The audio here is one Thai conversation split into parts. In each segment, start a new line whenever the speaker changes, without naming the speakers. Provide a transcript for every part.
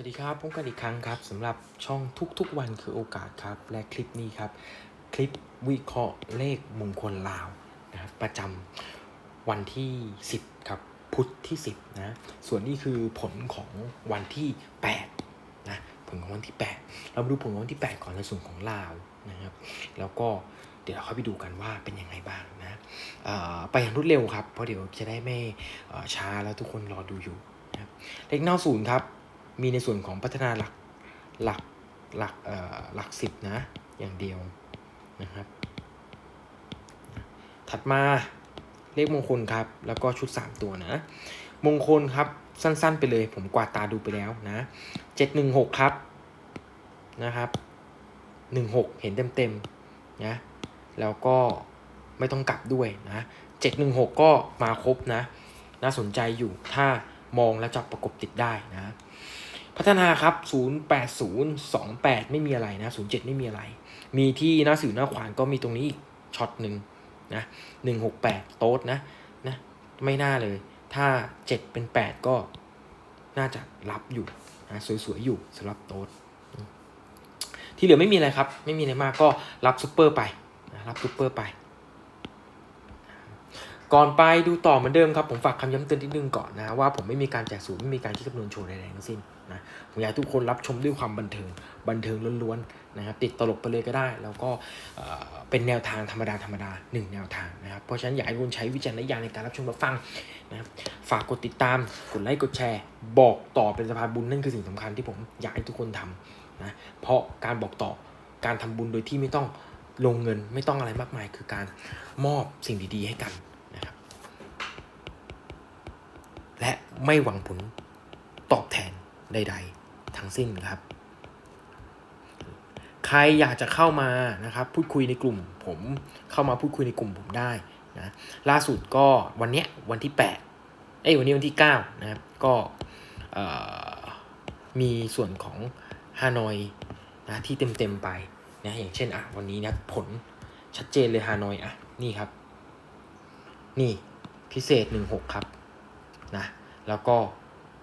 สวัสดีครับพบกันอีกครั้งครับสำหรับช่องทุกๆวันคือโอกาสครับ และคลิปนี้ครับ คลิปวิเคราะห์เลขมงคลลาวนะครับประจำวันที่ 10 ครับพุธที่ 10 นะ ส่วนนี้คือผลของวันที่8นะผลของวันที่ 8 เรามาดูผลของวันที่ 8 ก่อนในส่วนของลาวนะครับ แล้วก็เดี๋ยวเราเข้าไปดูกันว่าเป็นยังไงบ้างนะไปอย่างรวดเร็วครับเพราะเดี๋ยวจะได้ไม่ช้าแล้วทุกคนรอดูอยู่นะเลขเน่าศูนย์ครับ มีในส่วนของพัฒนาหลักหลักหลักเอ่อหลักสิบนะ อย่างเดียวนะครับ ถัดมาเลขมงคลครับ แล้วก็ชุด 3 ตัวนะ มงคลครับสั้นๆ ไปเลยผมกวาดตาดูไปแล้วนะ716ครับนะครับ16เห็นเต็มๆนะแล้วก็ไม่ต้องกลับด้วยนะ716ก็มาครบนะ น่าสนใจอยู่ถ้ามองและจับประกบติดได้นะ พัฒนาครับ 08028 ไม่มีอะไรนะ 07 ไม่มีอะไร มีที่หน้าสื่อหน้าขวานก็มีตรงนี้อีกช็อตหนึ่งนะ168 โต๊ดนะนะ ไม่น่าเลย ถ้า 7 เป็น 8 ก็น่าจะรับอยู่นะสวยๆ อยู่สำหรับโต๊ดที่เหลือไม่มีอะไรครับ ไม่มีอะไรมากก็รับซูเปอร์ไปนะรับซูเปอร์ไป ก่อนไปดูต่อเหมือนเดิมครับ ผมฝากคำย้ำเตือนนิดนึงก่อนนะว่าผมไม่มีการแจกสูตรไม่มีการคิดคำนวณโชว์ใดๆทั้งสิ้นนะผมอยากทุกคนรับชมด้วยความบันเทิงบันเทิงล้วนๆนะครับติดตลกไปเลยก็ได้ แล้วก็เป็นแนวทางธรรมดาธรรมดาหนึ่งแนวทางนะครับเพราะฉะนั้นอยากให้ทุกคนใช้วิจารณญาณในการรับชมรับฟังนะครับฝากกดติดตามกดไลค์กดแชร์ บอกต่อเป็นสะพานบุญนั่นคือสิ่งสำคัญที่ผมอยากให้ทุกคนทำนะเพราะการบอกต่อการทำบุญโดยที่ไม่ต้องลงเงินไม่ต้องอะไรมากมาย คือการมอบสิ่งดีๆให้กันนะครับ และไม่หวังผลตอบแทนใด ๆ ทั้งสิ้นครับ ใครอยากจะเข้ามานะครับ พูดคุยในกลุ่ม ผมเข้ามาพูดคุยในกลุ่มผมได้นะล่าสุดก็วันเนี้ยวันที่ 8 เอ้ยวันนี้วันที่ 9 นะครับ ก็มีส่วนของฮานอยนะที่เต็มๆไปนะอย่างเช่นอะวันนี้นะผลชัดเจนเลยฮานอยอะนี่ครับ นี่พิเศษ 16 ครับ นะแล้วก็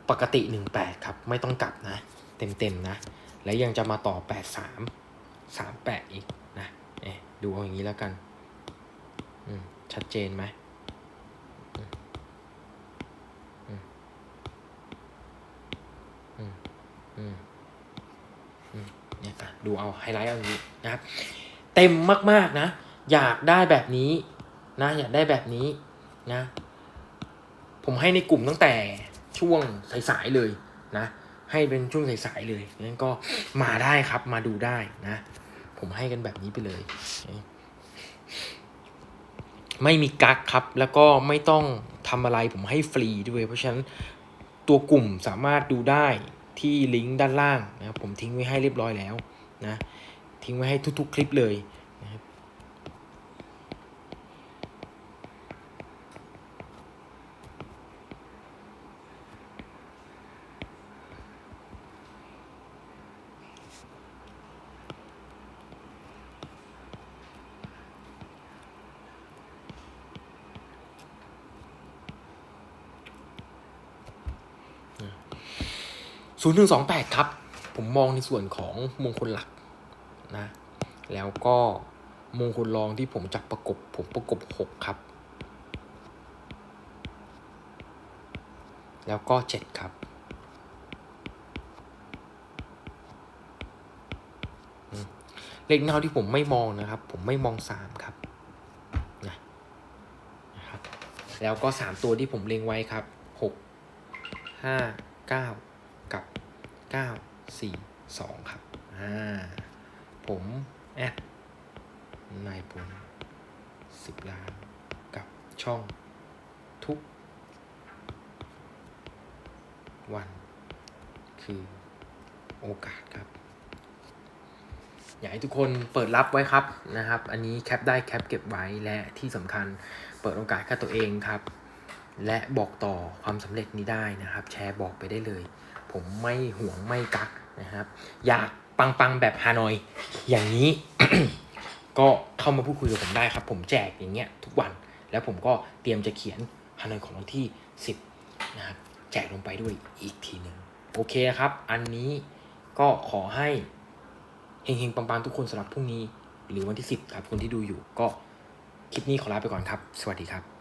ปกติ 18 ครับไม่ต้องกลับนะเต็มๆนะ และยังจะมาต่อ 83 38 อีกนะเอ๊ดูเอาอย่างนี้แล้วกันอืมชัดเจนไหมอืมอืออืมอืมเนี่ยอะดูเอาไฮไลท์เอาอย่างนี้นะครับ เต็มมากๆนะ อยากได้แบบนี้นะ อยากได้แบบนี้นะ ผมให้ในกลุ่มตั้งแต่ช่วงสายๆเลยนะ ให้เป็นช่วงสายๆเลยงั้นก็มาได้ครับมาดูได้นะ ผมให้กันแบบนี้ไปเลย ไม่มีกักครับ แล้วก็ไม่ต้องทำอะไรผมให้ฟรีด้วย เพราะฉะนั้นตัวกลุ่มสามารถดูได้ที่ลิงก์ด้านล่างนะครับผมทิ้งไว้ให้เรียบร้อยแล้วนะทิ้งไว้ให้ทุกๆ คลิปเลย ศูนย์หนึ่งสองแปดครับ ผมมองในส่วนของมงคลหลักนะ แล้วก็มงคลรองที่ผมจับประกบ ผมประกบหกครับ แล้วก็เจ็ดครับเลขเน่าที่ผมไม่มองนะครับ ผมไม่มองสามครับนะนะครับ แล้วก็สามตัวที่ผมเล็งไว้ครับหกห้าเก้า กับเก้าสี่สองครับ อ่า ผมแอดนายพลสิบล้านกับช่องทุก วัน คือโอกาสครับ อยากให้ทุกคนเปิดรับไว้ครับนะครับ อันนี้แคปได้แคปเก็บไว้และที่สำคัญเปิดโอกาสแค่ตัวเองครับ และบอกต่อความสำเร็จนี้ได้นะครับ แชร์บอกไปได้เลย ผมไม่ห่วงไม่กักนะครับ อยากปังๆแบบฮานอย อย่างนี้ ก็เข้ามาพูดคุยกับผมได้ครับ ผมแจกอย่างเงี้ยทุกวัน แล้วผมก็เตรียมจะเขียนฮานอยของวันที่ 10 นะครับ แจกลงไปด้วยอีกทีหนึ่งโอเคครับ อันนี้ก็ขอให้เฮงๆปังๆทุกคนสำหรับพรุ่งนี้ หรือวันที่ 10 ครับคนที่ดูอยู่ก็คลิปนี้ขอลาไปก่อนครับ สวัสดีครับ